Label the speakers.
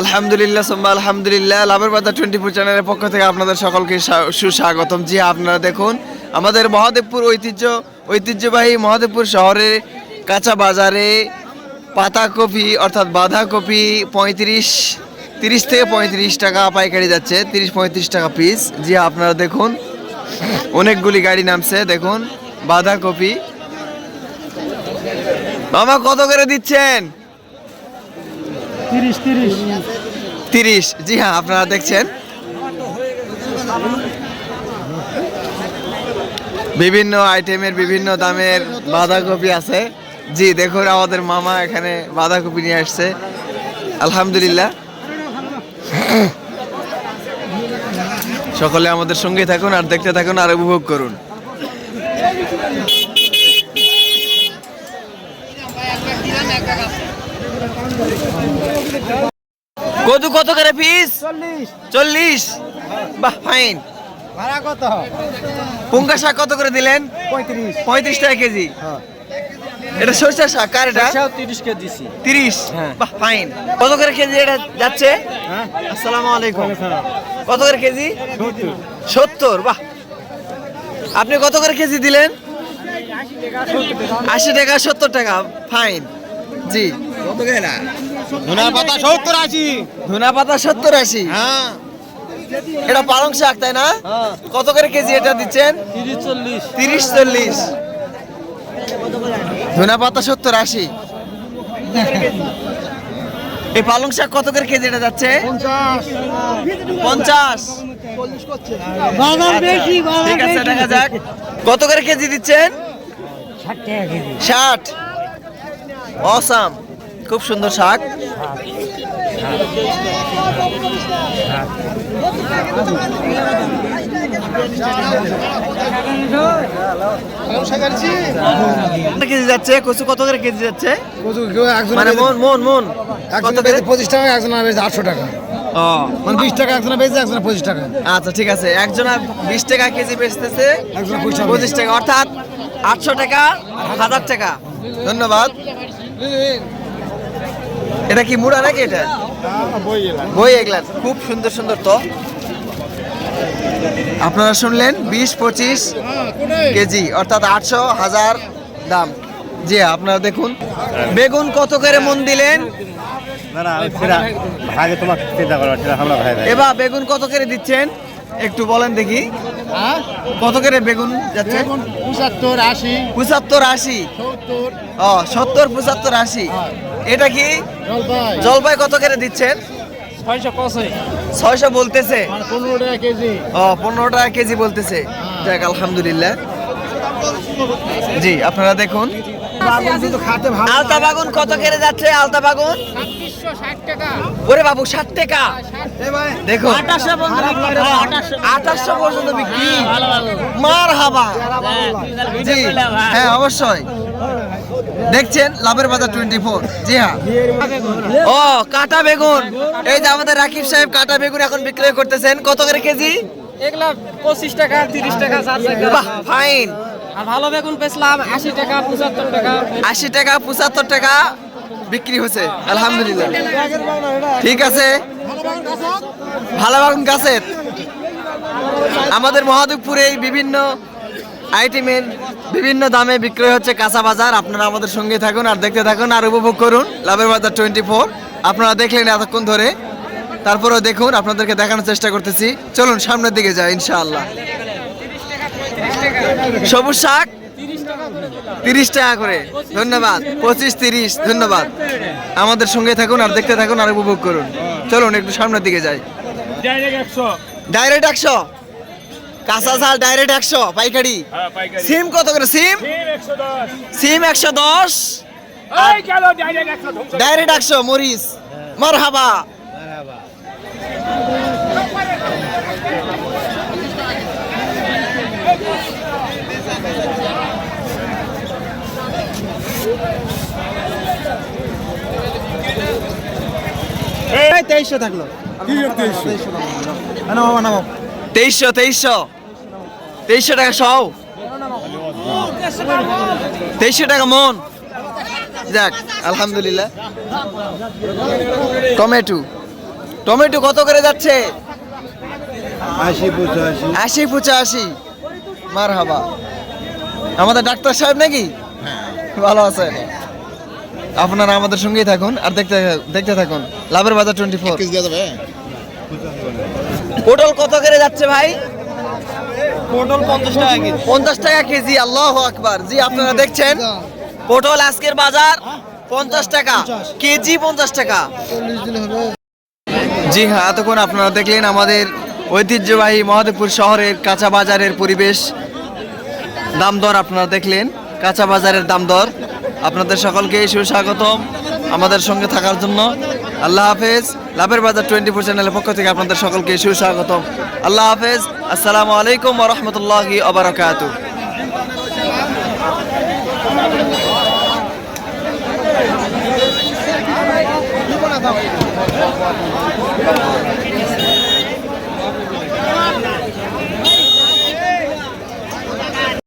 Speaker 1: আলহামদুলিল্লাহ সোম্বা আলহামদুলিল্লাহ। লাভের বাজার টোয়েন্টি ফোর চ্যানেলের পক্ষ থেকে আপনাদের সকলকে সুস্বাগতম। জি, আপনারা দেখুন, আমাদের মহাদেবপুর ঐতিহ্য, ঐতিহ্যবাহী মহাদেবপুর শহরে কাঁচা বাজারে পাতাকপি, অর্থাৎ বাঁধাকপি পঁয়ত্রিশ, তিরিশ থেকে পঁয়ত্রিশ টাকা পাইকারি যাচ্ছে, তিরিশ, পঁয়ত্রিশ টাকা পিস। জি, আপনারা দেখুন, অনেকগুলি গাড়ি নামছে, দেখুন, বাঁধাকপি। মামা, কত করে দিচ্ছেন?
Speaker 2: তিরিশ তিরিশ।
Speaker 1: তিরিশ। জি হ্যাঁ আপনারা দেখছেন। বিভিন্ন আইটেমের বিভিন্ন দামের বাঁধাকপি আছে। জি দেখুন আমাদের মামা এখানে বাঁধাকপি নিয়ে আসছে। আলহামদুলিল্লাহ। সকলে আমাদের সঙ্গে থাকুন আর দেখতে থাকুন আর উপভোগ করুন। কত কত করে পিস
Speaker 2: চল্লিশ।
Speaker 1: বাহ ফাইন
Speaker 2: ভাড়া কত?
Speaker 1: পুঙ্কা শাক কত করে দিলেন?
Speaker 2: পঁয়ত্রিশ।
Speaker 1: পঁয়ত্রিশ টাকা কেজি।
Speaker 2: হ্যাঁ।
Speaker 1: এটা সরষা শাক কার এটা?
Speaker 2: তিরিশ কে দিছি।
Speaker 1: তিরিশ?
Speaker 2: হ্যাঁ।
Speaker 1: বাহ ফাইন কত করে কেজি এটা যাচ্ছে?
Speaker 2: হ্যাঁ।
Speaker 1: আসসালামু আলাইকুম। কত করে কেজি? সত্তর। বাহ। আপনি কত করে কেজি দিলেন? আশি টাকা সত্তর টাকা। ফাইন জি। কত গেলা
Speaker 2: ধনার পাতা সত্তর আশি।
Speaker 1: ধনা পাতা সত্তর আশি?
Speaker 2: হ্যাঁ।
Speaker 1: এটা পালং শাক তাই না?
Speaker 2: হ্যাঁ।
Speaker 1: কত করে কেজি এটা দিচ্ছেন?
Speaker 2: তিরিশ চল্লিশ।
Speaker 1: তিরিশ চল্লিশ। ধনা পাতা সত্তর আশি। এই পালং শাক কত করে কেজি এটা যাচ্ছে?
Speaker 2: পঞ্চাশ।
Speaker 1: পঞ্চাশ। ঠিক আছে দেখা যাক। কত করে কেজি দিচ্ছেন?
Speaker 2: ষাট
Speaker 1: অসাম খুব সুন্দর শাক। কেজি যাচ্ছে? কচু কত করে কেজি যাচ্ছে?
Speaker 3: কচু কেউ একজন
Speaker 1: মানে মন মন মন। কত
Speaker 3: পঁচিশ টাকা একজন আটশো টাকা।
Speaker 1: ও।
Speaker 3: মানে বিশ টাকা একজন বেচে একজন পঁচিশ টাকা।
Speaker 1: আচ্ছা ঠিক আছে। একজনা বিশ টাকা কেজি বেচতেছে
Speaker 3: পঁচিশ টাকা।
Speaker 1: অর্থাৎ আটশো টাকা হাজার টাকা। ধন্যবাদ। এটা কি মুড়া নাকি এটা? বই এগুলা। খুব সুন্দর সুন্দর তো। আপনারা শুনলেন বিশ পঁচিশ কেজি অর্থাৎ আটশো হাজার দাম। জি আপনারা দেখুন। বেগুন কত করে মন দিলেন? এবার বেগুন কত করে দিচ্ছেন? একটু বলেন দেখি। কত করে বেগুন যাচ্ছে?
Speaker 3: পঁচাত্তর আশি।
Speaker 1: পঁচাত্তর আশি।
Speaker 3: সত্তর।
Speaker 1: ও সত্তর পঁচাত্তর আশি। এটা কি?
Speaker 3: জলপাই।
Speaker 1: জলপাই কত করে দিচ্ছেন?
Speaker 2: ছয়শো
Speaker 1: বলতেছে।
Speaker 3: পনেরো টাকা কেজি।
Speaker 1: ও পনেরো টাকা কেজি বলতেছে। যাক আলহামদুলিল্লাহ। জি আপনারা দেখুন। আলতা বাগুন কত করে যাচ্ছে আলতা বাগুন? ওরে বাবু ষাট টাকা? দেখুন। আঠাশশো পর্যন্ত বিক্রি। মার হাবা। জি। হ্যাঁ অবশ্যই। দেখছেন লাভের বাজার টোয়েন্টি ফোর জি হ্যাঁ। ও কাটা বেগুন। এই যে আমাদের রাকিব সাহেব কাটা বেগুন এখন বিক্রয় করতেছেন। কত করে কেজি?
Speaker 2: এগুলা পঁচিশ টাকা তিরিশ টাকা
Speaker 1: ফাইন
Speaker 2: আর ভালো বেগুন পেছলাম আশি টাকা পঁচাত্তর টাকা।
Speaker 1: আশি টাকা পঁচাত্তর টাকা বিক্রি হচ্ছে আলহামদুলিল্লাহ। ঠিক আছে। ভালো বাগুন গাছের। আমাদের মহাদেবপুরে বিভিন্ন আইটেমের বিভিন্ন দামে বিক্রয় হচ্ছে কাঁচা বাজার। আপনারা আমাদের সঙ্গে থাকুন আর দেখতে থাকুন আর উপভোগ করুন লাভের বাজার টোয়েন্টি ফোর। আপনারা দেখলেন এতক্ষণ ধরে। তারপরেও দেখুন আপনাদেরকে দেখানোর চেষ্টা করতেছি। চলুন সামনের দিকে যাই ইনশাআল্লাহ। সবুজ শাক? তিরিশ টাকা করে। ধন্যবাদ। পঁচিশ তিরিশ ধন্যবাদ। আমাদের সঙ্গে থাকুন আর দেখতে থাকুন আর উপভোগ করুন। চলুন একটু সামনের দিকে যাই। ডাইরেক্ট একশো। কাঁচা ঝাল ডাইরেক্ট একশো পাইকারি। সিম কত করে? সিম? সিম একশো দশ। ডাইরেক্ট একশো মরিচ। মার হাবা
Speaker 2: তেইশশো থাকল।
Speaker 1: তেইশশো তেইশশো। তেইশশো টাকা সও তেইশশো টাকা মন। যাক আলহামদুলিল্লাহ। টমেটো। টমেটো কত করে যাচ্ছে?
Speaker 3: আশি পঁচাশি।
Speaker 1: আশি পঁচাশি মার হাবা আমাদের ডাক্তার সাহেব নাকি? ভালো আছেন। আপনারা আমাদের সঙ্গেই থাকুন আর দেখতে দেখতে থাকুন। লাভের বাজার টোয়েন্টি ফোর পটল কত করে যাচ্ছে ভাই?
Speaker 2: পটল পঞ্চাশ টাকা কেজি।
Speaker 1: পঞ্চাশ টাকা কেজি আল্লাহ আকবার। জি আপনারা দেখছেন? পটল আজকের বাজার পঞ্চাশ টাকা কেজি পঞ্চাশ টাকা। জি হ্যাঁ এতক্ষণ আপনারা দেখলেন আমাদের ঐতিহ্যবাহী মহাদেবপুর শহরের কাঁচা বাজারের পরিবেশ। দাম দর আপনারা দেখলেন কাঁচা বাজারের দাম দর। আপনাদের সকলকে সুস্বাগতম আমাদের সঙ্গে থাকার জন্য। আল্লাহ হাফেজ। লাভের বাজার টোয়েন্টি ফোর চ্যানেলের পক্ষ থেকে আপনাদের সকলকে সুস্বাগতম। আল্লাহ হাফেজ, আসসালামু আলাইকুম রহমতুল্লাহি আবরাকাতু